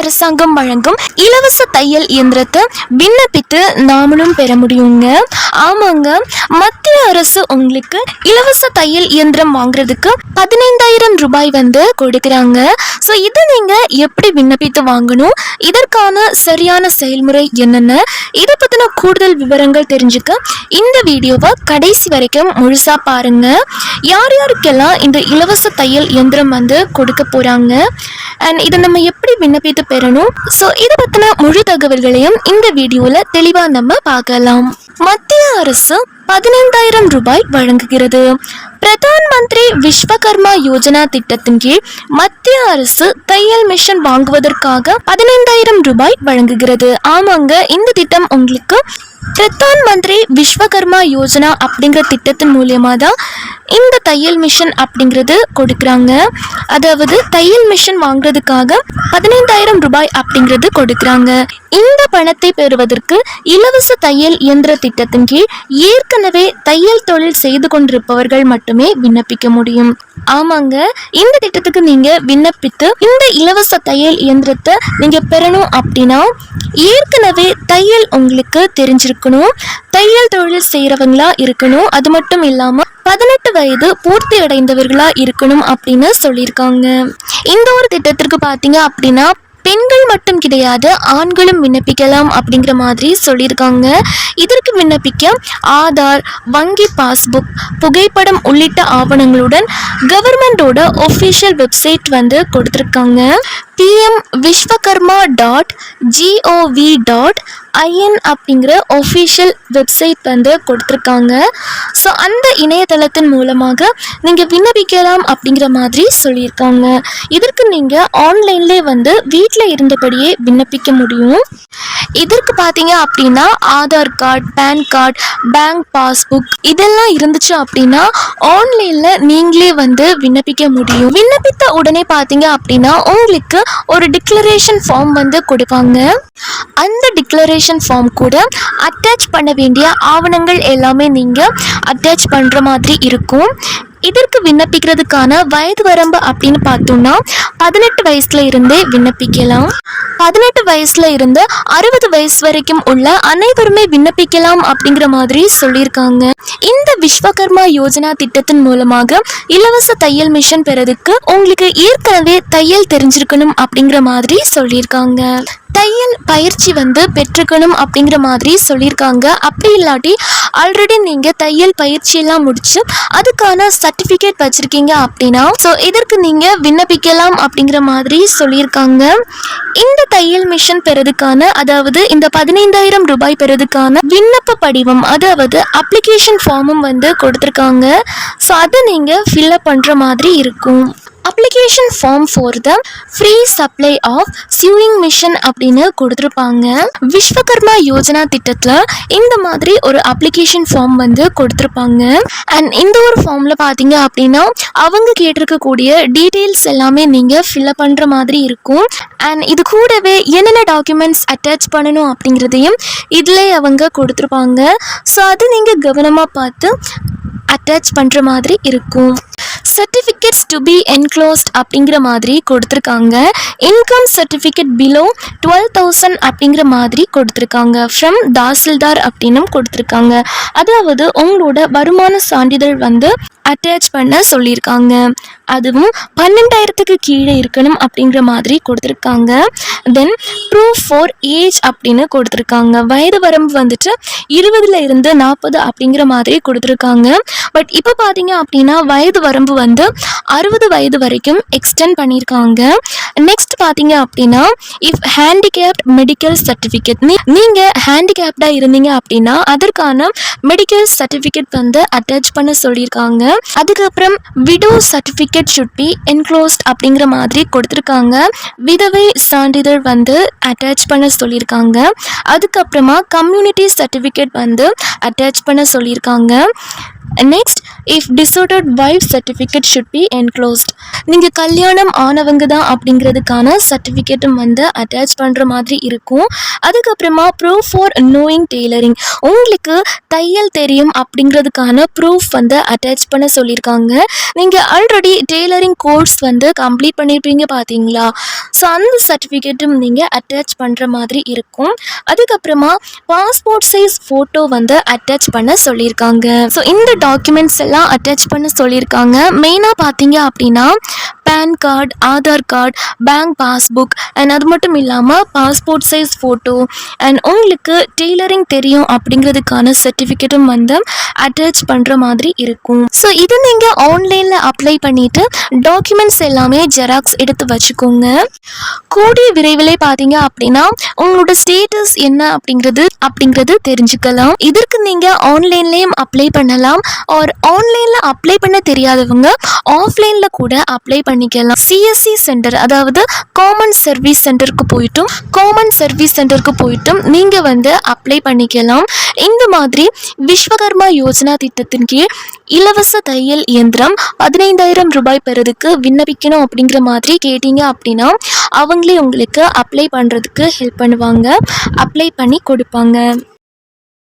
அரசாங்கம் வழங்கும் இலவச தையல் இயந்திரத்தை விண்ணப்பித்து நாமளும் பெற முடியுங்க. ஆமாங்க. மத்திய அரசு உங்களுக்கு இலவச தையல் இயந்திரம் வாங்குறதுக்கு பதினைந்தாயிரம் ரூபாய் வந்து கொடுக்குறாங்க. ஸோ இதை நீங்க எப்படி விண்ணப்பித்து வாங்கணும்? இதற்கான சரியான செயல்முறை என்னென்ன? இதை பத்தின கூடுதல் விவரங்கள் தெரிஞ்சுக்க இந்த வீடியோவை கடைசி வரைக்கும் முழுசா பாருங்க. யார் யாருக்கெல்லாம் இந்த இலவச தையல் இயந்திரம் வந்து கொடுக்க போறாங்க? அண்ட் இதை நம்ம எப்படி விண்ணப்பித்து பெறணும். ஸோ இதை பத்தின முழு தகவல்களையும் இந்த வீடியோல தெளிவா நம்ம பார்க்கலாம். மத்திய அரசு பதினைந்தாயிரம் ரூபாய் வழங்குகிறது. பிரதான் மந்திரி விஸ்வகர்மா யோஜனா திட்டத்தின் கீழ் மத்திய அரசு தையல் மிஷின் வாங்குவதற்காக பதினைந்தாயிரம் ரூபாய் வழங்குகிறது. ஆமாங்க இந்த திட்டம் உங்களுக்கு பிரதான் மந்திரி விஸ்வகர்மா யோஜனா அப்படிங்கிற திட்டத்தின் மூலியமாக தான் இந்த தையல் மிஷின் அப்படிங்கிறது கொடுக்குறாங்க. அதாவது தையல் மிஷின் வாங்குறதுக்காக பதினைந்தாயிரம் ரூபாய் அப்படிங்கிறது கொடுக்குறாங்க. இந்த பணத்தை பெறுவதற்கு இலவச தையல் இயந்திர திட்டத்தின் கீழ் ஏற்கனவே தையல் தொழில் செய்து கொண்டிருப்பவர்கள் மட்டுமே விண்ணப்பிக்க முடியும். ஆமாங்க இந்த திட்டத்துக்கு நீங்க விண்ணப்பித்து இந்த இலவச தையல் இயந்திரத்தை நீங்க பெறணும் அப்படின்னா ஏற்கனவே தையல் உங்களுக்கு தெரிஞ்சிருக்கணும். தையல் தொழில் செய்கிறவங்களா இருக்கணும். அது மட்டும் இல்லாமல் பதினெட்டு வயது பூர்த்தி அடைந்தவர்களா இருக்கணும் அப்படின்னு சொல்லியிருக்காங்க. இந்த ஒரு திட்டத்திற்கு பார்த்தீங்க அப்படின்னா பெண்கள் மட்டும் கிடையாது ஆண்களும் விண்ணப்பிக்கலாம் அப்படிங்கிற மாதிரி சொல்லியிருக்காங்க. இதற்கு விண்ணப்பிக்க ஆதார் வங்கி பாஸ்புக் புகைப்படம் உள்ளிட்ட ஆவணங்களுடன் கவர்மெண்டோட ஒஃபிஷியல் வெப்சைட் வந்து கொடுத்துருக்காங்க. PM Vishwakarma dot GOV dot IN அப்படிங்கிற ஒஃபிஷியல் வெப்சைட் வந்து கொடுத்துருக்காங்க. ஸோ அந்த இணையதளத்தின் மூலமாக நீங்கள் விண்ணப்பிக்கலாம் அப்படிங்கிற மாதிரி சொல்லியிருக்காங்க. இதற்கு நீங்கள் ஆன்லைன்லேயே வந்து வீட்டில் உள்ளபடியே விண்ணப்பிக்க முடியும். இதற்கு பார்த்தீங்க அப்படின்னா Aadhaar card PAN card bank passbook இதெல்லாம் இருந்துச்சு அப்படின்னா ஆன்லைனில் நீங்களே வந்து விண்ணப்பிக்க முடியும். விண்ணப்பித்த உடனே பார்த்தீங்க அப்படின்னா உங்களுக்கு ஒரு டிக்ளரேஷன் ஃபார்ம் வந்து கொடுப்பாங்க. அந்த டிக்ளரேஷன் ஃபார்ம் கூட அட்டாச் பண்ண வேண்டிய ஆவணங்கள் எல்லாமே நீங்கள் அட்டாச் பண்ணுற மாதிரி இருக்கும். இதற்கு விண்ணப்பிக்கிறதுக்கான வயது வரம்பு அப்படின்னு பார்த்தோம்னா பதினெட்டு வயசுல இருந்தே விண்ணப்பிக்கலாம். பதினெட்டு வயசுல இருந்து அறுபது வயசு வரைக்கும் உள்ள அனைவருமே விண்ணப்பிக்கலாம் அப்படிங்கிற மாதிரி சொல்லியிருக்காங்க. இந்த விஸ்வகர்மா யோஜனா திட்டத்தின் மூலமாக இலவச தையல் மிஷன் பெறதுக்கு உங்களுக்கு ஏற்கனவே தையல் தெரிஞ்சிருக்கணும் அப்படிங்கிற மாதிரி சொல்லியிருக்காங்க. தையல் பயிற்சி வந்து பெற்றுக்கணும் அப்படிங்கிற மாதிரி சொல்லியிருக்காங்க. அப்படி இல்லாட்டி ஆல்ரெடி நீங்கள் தையல் பயிற்சியெல்லாம் முடிச்சு அதுக்கான சர்டிஃபிகேட் வச்சுருக்கீங்க அப்படின்னா ஸோ இதற்கு நீங்கள் விண்ணப்பிக்கலாம் அப்படிங்கிற மாதிரி சொல்லியிருக்காங்க. இந்த தையல் மிஷன் பெறதுக்கான அதாவது இந்த பதினைந்தாயிரம் ரூபாய் பெறதுக்கான விண்ணப்ப படிவம் அதாவது அப்ளிகேஷன் ஃபார்மும் வந்து கொடுத்துருக்காங்க. ஸோ அதை நீங்கள் ஃபில்அப் பண்ணுற மாதிரி இருக்கும். Application form for the free supply of sewing machine அப்படின்னு கொடுத்துருப்பாங்க. விஸ்வகர்மா யோஜனா திட்டத்தில் இந்த மாதிரி ஒரு அப்ளிகேஷன் ஃபார்ம் வந்து கொடுத்துருப்பாங்க. அண்ட் இந்த ஒரு ஃபார்மில் பார்த்தீங்க அப்படின்னா அவங்க கேட்டிருக்கக்கூடிய டீட்டெயில்ஸ் எல்லாமே நீங்கள் ஃபில்அப் பண்ணுற மாதிரி இருக்கும். அண்ட் இது கூடவே என்னென்ன டாக்குமெண்ட்ஸ் அட்டாச் பண்ணணும் அப்படிங்கிறதையும் இதிலே அவங்க கொடுத்துருப்பாங்க. ஸோ அது நீங்கள் கவனமாக பார்த்து அட்டாச் பண்ணுற மாதிரி இருக்கும். சர்டிஃபிகேட்ஸ் டு பி என்க்ளோஸ்ட் அப்படிங்கிற மாதிரி கொடுத்துருக்காங்க. Income certificate below twelve thousand அப்படிங்கிற மாதிரி கொடுத்துருக்காங்க. ஃப்ரம் தாசில்தார் அப்படின்னும் கொடுத்துருக்காங்க. அதாவது உங்களோட வருமான சான்றிதழ் வந்து அட்டாச் பண்ண சொல்லியிருக்காங்க. அதுவும் பன்னெண்டாயிரத்துக்கு கீழே இருக்கணும் அப்படிங்கிற மாதிரி கொடுத்துருக்காங்க. தென் ப்ரூஃப் ஃபார் ஏஜ் அப்படின்னு கொடுத்துருக்காங்க. வயது வரம்பு வந்துட்டு இருபதுல இருந்து நாற்பது அப்படிங்கிற மாதிரி கொடுத்துருக்காங்க. பட் இப்போ பார்த்தீங்க அப்படின்னா வயது வரம்பு வந்து அறுபது வயது வரைக்கும் எக்ஸ்டெண்ட் பண்ணியிருக்காங்க. நெக்ஸ்ட் பார்த்தீங்க அப்படின்னா இஃப் ஹேண்டிகேப்ட் மெடிக்கல் சர்டிஃபிகேட் நீங்கள் ஹேண்டிகேப்டாக இருந்தீங்க அப்படின்னா அதற்கான மெடிக்கல் சர்டிஃபிகேட் வந்து அட்டாச் பண்ண சொல்லியிருக்காங்க. அதுக்கப்புறம் widow certificate should be enclosed அப்படிங்கிற மாதிரி கொடுத்துருக்காங்க. விதவை சான்றிதழ் வந்து அட்டாச் பண்ண சொல்லியிருக்காங்க. அதுக்கப்புறமா கம்யூனிட்டி சர்டிஃபிகேட் வந்து அட்டாச் பண்ண சொல்லியிருக்காங்க. Next if deserted wife certificate should be enclosed நீங்கள் கல்யாணம் ஆனவங்க தான் அப்படிங்கிறதுக்கான சர்டிஃபிகேட்டும் வந்து அட்டாச் பண்ணுற மாதிரி இருக்கும். அதுக்கப்புறமா ப்ரூஃப் ஃபார் நோயிங் டெய்லரிங் உங்களுக்கு தையல் தெரியும் அப்படிங்கிறதுக்கான ப்ரூஃப் வந்து அட்டாச் பண்ண சொல்லியிருக்காங்க. நீங்கள் ஆல்ரெடி டெய்லரிங் கோர்ஸ் வந்து கம்ப்ளீட் பண்ணியிருப்பீங்க பார்த்தீங்களா ஸோ அந்த சர்டிஃபிகேட்டும் நீங்கள் அட்டாச் பண்ணுற மாதிரி இருக்கும். அதுக்கப்புறமா பாஸ்போர்ட் சைஸ் ஃபோட்டோ வந்து அட்டாச் பண்ண சொல்லியிருக்காங்க. ஸோ இந்த டாக்குமெண்ட்ஸ் எல்லாம் அட்டாச் பண்ண சொல்லியிருக்காங்க. மெயினாக பார்த்தீங்க அப்படின்னா PAN card Aadhaar card bank passbook and அது மட்டும் இல்லாமல் பாஸ்போர்ட் சைஸ் ஃபோட்டோ அண்ட் உங்களுக்கு டெய்லரிங் தெரியும் அப்படிங்கிறதுக்கான சர்டிஃபிகேட்டும் வந்து அட்டாச் பண்ணுற மாதிரி இருக்கும். ஸோ இது நீங்கள் ஆன்லைனில் அப்ளை பண்ணிவிட்டு டாக்குமெண்ட்ஸ் எல்லாமே ஜெராக்ஸ் எடுத்து வச்சுக்கோங்க. கூடிய விரைவிலே பார்த்தீங்க அப்படின்னா உங்களோட ஸ்டேட்டஸ் என்ன அப்படிங்கிறது அப்படிங்கிறது தெரிஞ்சுக்கலாம். இதற்கு நீங்கள் ஆன்லைன்லேயும் அப்ளை பண்ணலாம். ஆர் ஆன்லைனில் அப்ளை பண்ண தெரியாதவங்க ஆஃப்லைனில் கூட அப்ளை பண்ணிக்கலாம். சிஎஸ்சி சென்டர் அதாவது காமன் சர்வீஸ் சென்டருக்கு போயிட்டும். காமன் சர்வீஸ் சென்டருக்கு போயிட்டும். நீங்கள் வந்து அப்ளை பண்ணிக்கலாம். இந்த மாதிரி விஸ்வகர்மா யோஜனா திட்டத்தின் கீழ் இலவச தையல் இயந்திரம் பதினைந்தாயிரம் ரூபாய் பெறதுக்கு விண்ணப்பிக்கணும் அப்படிங்கிற மாதிரி கேட்டீங்க அப்படின்னா அவங்களே உங்களுக்கு அப்ளை பண்ணுறதுக்கு ஹெல்ப் பண்ணுவாங்க. அப்ளை பண்ணி கொடுப்பாங்க.